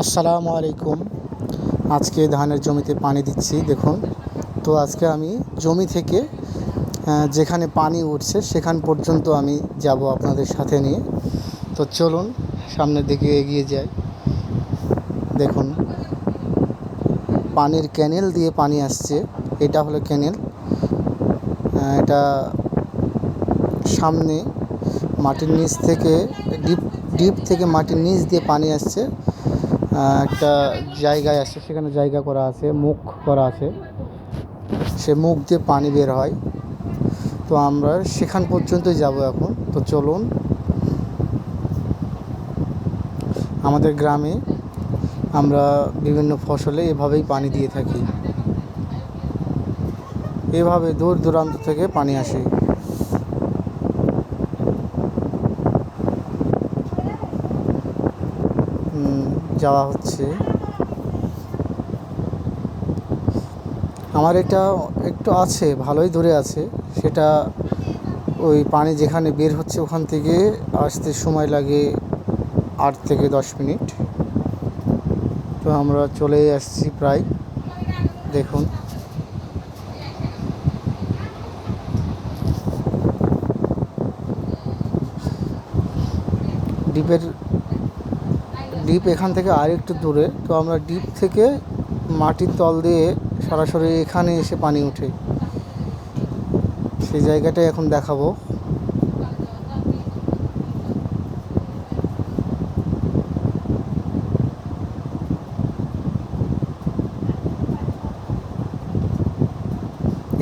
আসসালামু আলাইকুম। আজকে ধানের জমিতে পানি দিচ্ছি, দেখুন। তো আজকে আমি জমি থেকে যেখানে পানি উঠছে সেখান পর্যন্ত আমি যাব আপনাদের সাথে নিয়ে। তো চলুন, সামনের দিকে এগিয়ে যাই। দেখুন, পানির ক্যানেল দিয়ে পানি আসছে। এটা হলো ক্যানেল। এটা সামনে মাটির নিচ থেকে, ডিপ ডিপ থেকে মাটির নিচ দিয়ে পানি আসছে। একটা জায়গায় আসছে সেখানে জায়গা করা আছে, মুখ করা আছে। সে মুখ দিয়ে পানি বের হয়। তো আমরা সেখান পর্যন্তই যাব এখন। তো চলুন। আমাদের গ্রামে আমরা বিভিন্ন ফসলে এভাবেই পানি দিয়ে থাকি। এভাবে দূর দূরান্ত থেকে পানি আসে। যাওয়া হচ্ছে। আমার এটা একটু আছে, ভালোই দূরে আছে। সেটা ওই পানি যেখানে বের হচ্ছে ওখান থেকে আসতে সময় লাগে আট থেকে দশ মিনিট। তো আমরা চলে আসছি প্রায়। দেখুন। ডিপের ডিপ এখান থেকে আর একটু দূরে, তো আমরা ডিপ থেকে মাটির তল দিয়ে সরাসরি এখানে এসে পানি উঠে। সেই জায়গাটাই এখন দেখাবো।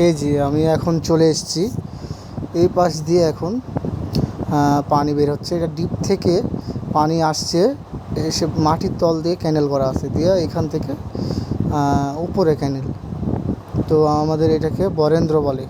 এই যে আমি এখন চলে এসেছি। এই পাশ দিয়ে এখন পানি বের হচ্ছে। এটা ডিপ থেকে পানি আসছে এসে মাটির তল দিয়ে ক্যানেল করা আছে দিয়ে এখান থেকে উপরে ক্যানেল। তো আমাদের এটাকে বরেন্দ্র বলে।